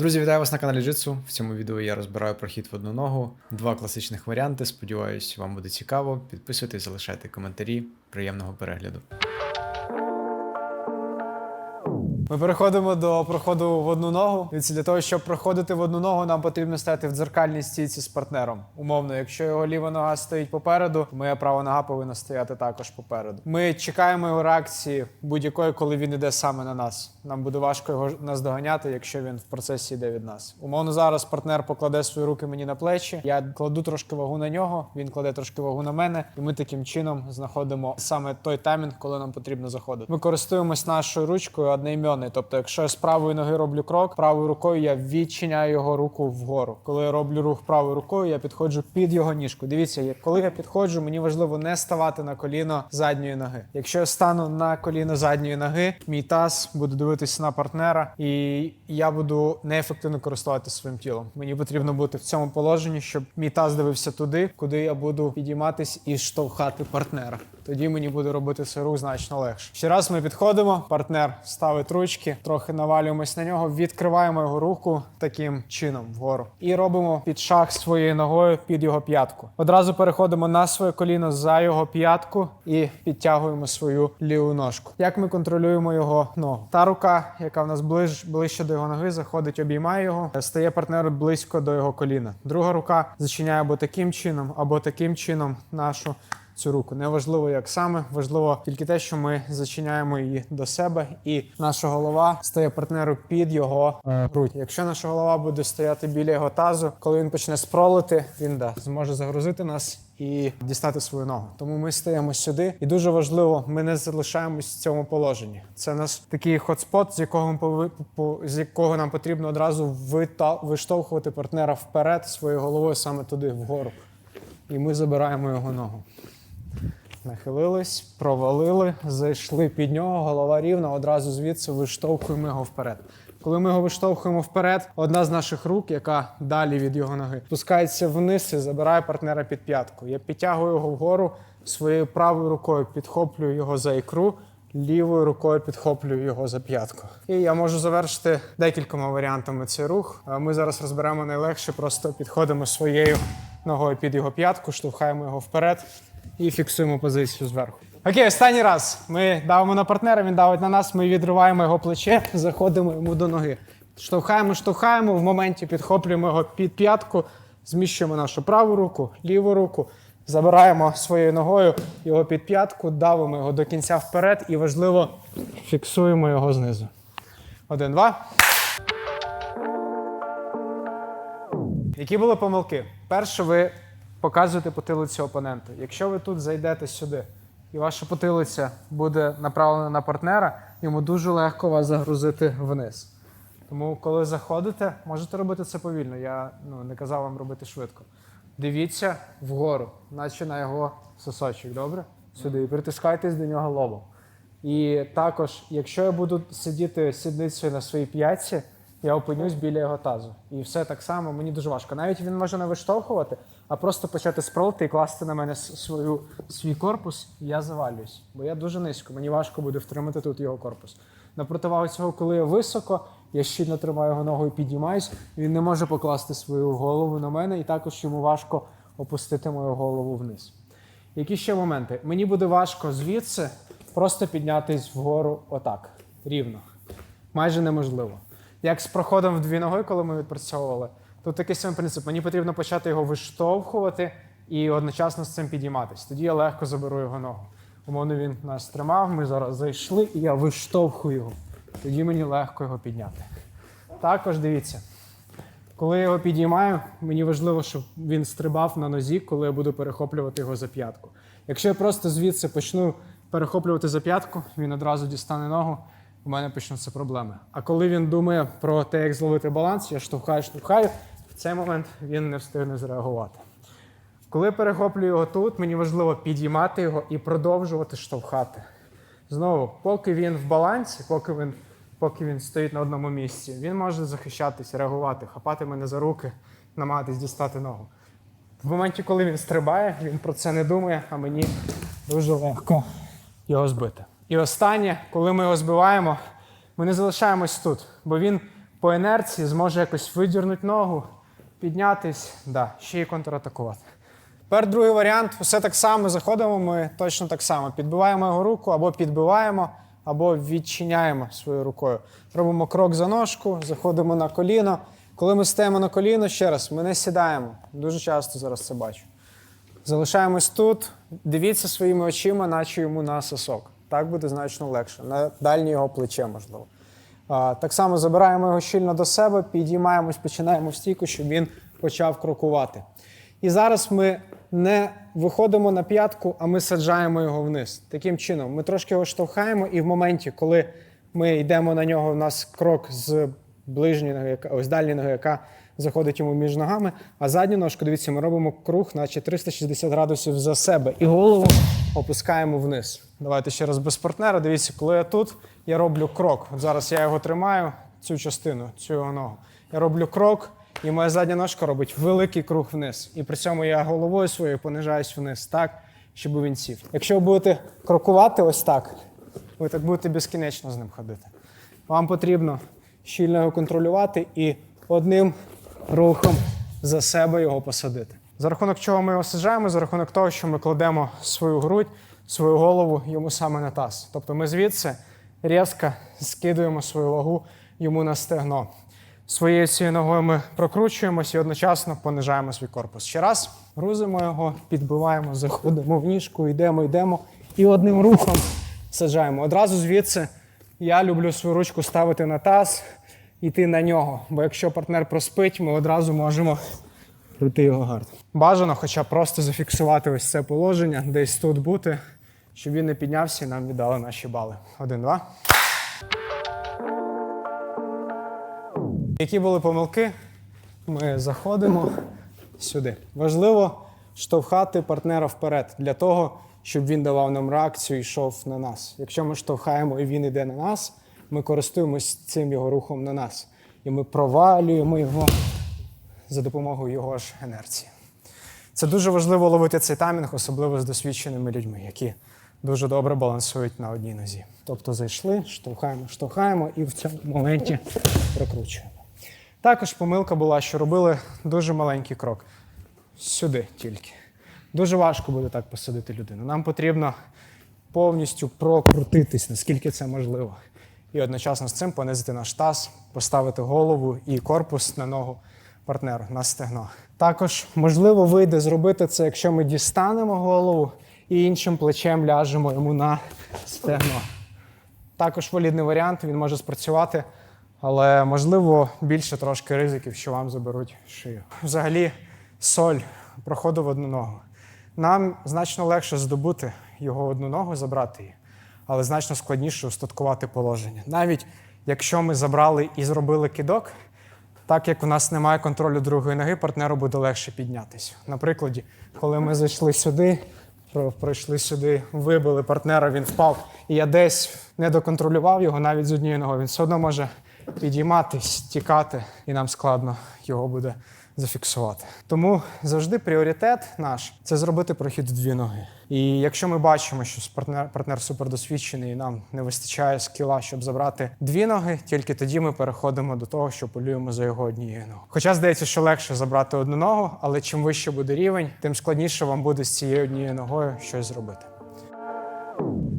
Друзі, вітаю вас на каналі Jitsu. В цьому відео я розбираю прохід в одну ногу. Два класичних варіанти. Сподіваюсь, вам буде цікаво. Підписуйтесь, залишайте коментарі. Приємного перегляду. Ми переходимо до проходу в одну ногу. Дивіться, для того, щоб проходити в одну ногу, нам потрібно стати в дзеркальній стійці з партнером. Умовно, якщо його ліва нога стоїть попереду, моя права нога повинна стояти також попереду. Ми чекаємо його реакції будь-якої, коли він іде саме на нас. Нам буде важко його наздоганяти, якщо він в процесі йде від нас. Умовно, зараз партнер покладе свої руки мені на плечі. Я кладу трошки вагу на нього, він кладе трошки вагу на мене, і ми таким чином знаходимо саме той таймінг, коли нам потрібно заходити. Ми користуємось нашою ручкою одноіменною. Тобто, якщо я з правої ноги роблю крок, правою рукою я відчиняю його руку вгору. Коли я роблю рух правою рукою, я підходжу під його ніжку. Дивіться, коли я підходжу, мені важливо не ставати на коліно задньої ноги. Якщо я стану на коліно задньої ноги, мій таз буде дивитися на партнера, і я буду неефективно користуватися своїм тілом. Мені потрібно бути в цьому положенні, щоб мій таз дивився туди, куди я буду підійматись і штовхати партнера. Тоді мені буде робити цей рух значно легше. Ще раз ми підходимо, партнер ставить ручки, трохи навалюємось на нього, відкриваємо його руку таким чином вгору і робимо під шаг своєю ногою під його п'ятку. Одразу переходимо на своє коліно за його п'ятку і підтягуємо свою ліву ножку. Як ми контролюємо його ногу? Та рука, яка в нас ближ, ближче до його ноги, заходить, обіймає його, стає партнер близько до його коліна. Друга рука зачиняє або таким чином, або таким чином нашу цю руку. Неважливо, як саме, важливо тільки те, що ми зачиняємо її до себе, і наша голова стає партнеру під його е, грудь. Якщо наша голова буде стояти біля його тазу, коли він почне спролити, він да, зможе загрузити нас. І дістати свою ногу. Тому ми стаємо сюди, і дуже важливо, ми не залишаємось в цьому положенні. Це наш такий хотспот, з якого ми по- з якого нам потрібно одразу вита- виштовхувати партнера вперед своєю головою саме туди, вгору. І ми забираємо його ногу. Нахилились, провалили, зайшли під нього, голова рівна, одразу звідси виштовхуємо його вперед. Коли ми його виштовхуємо вперед, одна з наших рук, яка далі від його ноги, спускається вниз і забирає партнера під п'ятку. Я підтягую його вгору своєю правою рукою, підхоплюю його за ікру, лівою рукою підхоплюю його за п'ятку. І я можу завершити декількома варіантами цей рух. Ми зараз розберемо найлегше, просто підходимо своєю ногою під його п'ятку, штовхаємо його вперед і фіксуємо позицію зверху. Окей, останній раз. Ми давимо на партнера, він давить на нас, ми відриваємо його плече, заходимо йому до ноги. Штовхаємо, штовхаємо, в моменті підхоплюємо його під п'ятку, зміщуємо нашу праву руку, ліву руку, забираємо своєю ногою його під п'ятку, давимо його до кінця вперед і важливо фіксуємо його знизу. Один, два. Які були помилки? Перше, ви показуєте потилицю опоненту. Якщо ви тут зайдете сюди, і ваша потилиця буде направлена на партнера, йому дуже легко вас загрузити вниз. Тому, коли заходите, можете робити це повільно. Я ну, не казав вам робити швидко. Дивіться вгору, наче на його сосочок, добре? Сюди. І притискайтесь до нього лобом. І також, якщо я буду сидіти сідницею на своїй п'ятці, я опинюсь біля його тазу. І все так само, мені дуже важко. Навіть він може не виштовхувати, а просто почати спролити і класти на мене свою, свій корпус, і я завалююсь. Бо я дуже низько, мені важко буде втримати тут його корпус. На противагу цього, коли я високо, я щільно тримаю його ногою і підіймаюсь, він не може покласти свою голову на мене, і також йому важко опустити мою голову вниз. Які ще моменти? Мені буде важко звідси просто піднятись вгору отак, рівно. Майже неможливо. Як з проходом в дві ноги, коли ми відпрацьовували, тут такий самий принцип. Мені потрібно почати його виштовхувати і одночасно з цим підійматись. Тоді я легко заберу його ногу. Умовно він нас тримав, ми зараз зайшли, і я виштовхую його. Тоді мені легко його підняти. Також дивіться, коли я його підіймаю, мені важливо, щоб він стрибав на нозі, коли я буду перехоплювати його за п'ятку. Якщо я просто звідси почну перехоплювати за п'ятку, він одразу дістане ногу, у мене почнуться проблеми. А коли він думає про те, як зловити баланс, я штовхаю, штовхаю, в цей момент він не встигне зреагувати. Коли перехоплюю його тут, мені важливо підіймати його і продовжувати штовхати. Знову, поки він в балансі, поки він, поки він стоїть на одному місці, він може захищатись, реагувати, хапати мене за руки, намагатись дістати ногу. В моменті, коли він стрибає, він про це не думає, а мені дуже легко його збити. І останнє, коли ми його збиваємо, ми не залишаємось тут, бо він по інерції зможе якось видірнути ногу, піднятись, да, ще й контратакувати. Тепер другий варіант. Все так само заходимо ми точно так само. Підбиваємо його руку або підбиваємо, або відчиняємо своєю рукою. Робимо крок за ножку, заходимо на коліно. Коли ми стаємо на коліно, ще раз, ми не сідаємо. Дуже часто зараз це бачу. Залишаємось тут, дивіться своїми очима, наче йому на сосок. Так буде значно легше. На дальнє його плече, можливо. Так само забираємо його щільно до себе, підіймаємось, починаємо в стійку, щоб він почав крокувати. І зараз ми не виходимо на п'ятку, а ми саджаємо його вниз. Таким чином, ми трошки його штовхаємо, і в моменті, коли ми йдемо на нього, у нас крок з ближньої ноги, ось дальньої ноги, яка заходить йому між ногами, а задню ножку, дивіться, ми робимо круг, наче 360 градусів за себе, і голову опускаємо вниз. Давайте ще раз без партнера. Дивіться, коли я тут, я роблю крок. От зараз я його тримаю, цю частину, цю його ногу. Я роблю крок, і моя задня ножка робить великий круг вниз. І при цьому я головою своєю понижаюсь вниз, так, щоб він сів. Якщо ви будете крокувати ось так, ви так будете безкінечно з ним ходити. Вам потрібно щільно його контролювати і одним рухом за себе його посадити. За рахунок чого ми його саджаємо? За рахунок того, що ми кладемо свою грудь, свою голову йому саме на таз. Тобто ми звідси різко скидуємо свою вагу йому на стегно. Своєю цією ногою ми прокручуємося і одночасно понижаємо свій корпус. Ще раз грузимо його, підбиваємо, заходимо в ніжку, йдемо, йдемо і одним рухом саджаємо. Одразу звідси я люблю свою ручку ставити на таз, йти на нього. Бо якщо партнер проспить, ми одразу можемо пройти його гард. Бажано, хоча просто зафіксувати ось це положення, десь тут бути, щоб він не піднявся і нам віддали наші бали. Один, два. Які були помилки? Ми заходимо сюди. Важливо штовхати партнера вперед для того, щоб він давав нам реакцію і йшов на нас. Якщо ми штовхаємо і він йде на нас, ми користуємось цим його рухом на нас. І ми провалюємо його за допомогою його ж інерції. Це дуже важливо ловити цей таймінг, особливо з досвідченими людьми, які дуже добре балансують на одній нозі. Тобто зайшли, штовхаємо, штовхаємо і в цьому моменті прокручуємо. Також помилка була, що робили дуже маленький крок. Сюди тільки. Дуже важко буде так посадити людину. Нам потрібно повністю прокрутитись, наскільки це можливо. І одночасно з цим понизити наш таз, поставити голову і корпус на ногу партнеру на стегно. Також можливо вийде зробити це, якщо ми дістанемо голову і іншим плечем ляжемо йому на стегно. Також валідний варіант, він може спрацювати, але можливо більше трошки ризиків, що вам заберуть шию. Взагалі, соль проходу в одну ногу. Нам значно легше здобути його одну ногу, забрати її, але значно складніше устаткувати положення. Навіть якщо ми забрали і зробили кидок, так як у нас немає контролю другої ноги, партнеру буде легше піднятися. Наприклад, коли ми зайшли сюди, про- пройшли сюди, вибили партнера, він впав, і я десь не доконтролював його навіть з однією ногою. Він все одно може підійматись, тікати, і нам складно його буде зафіксувати. Тому завжди пріоритет наш це зробити прохід в дві ноги. І якщо ми бачимо, що партнер, партнер супердосвідчений, і нам не вистачає скіла, щоб забрати дві ноги, тільки тоді ми переходимо до того, що полюємо за його однією ногою. Хоча здається, що легше забрати одну ногу, але чим вище буде рівень, тим складніше вам буде з цією однією ногою щось зробити.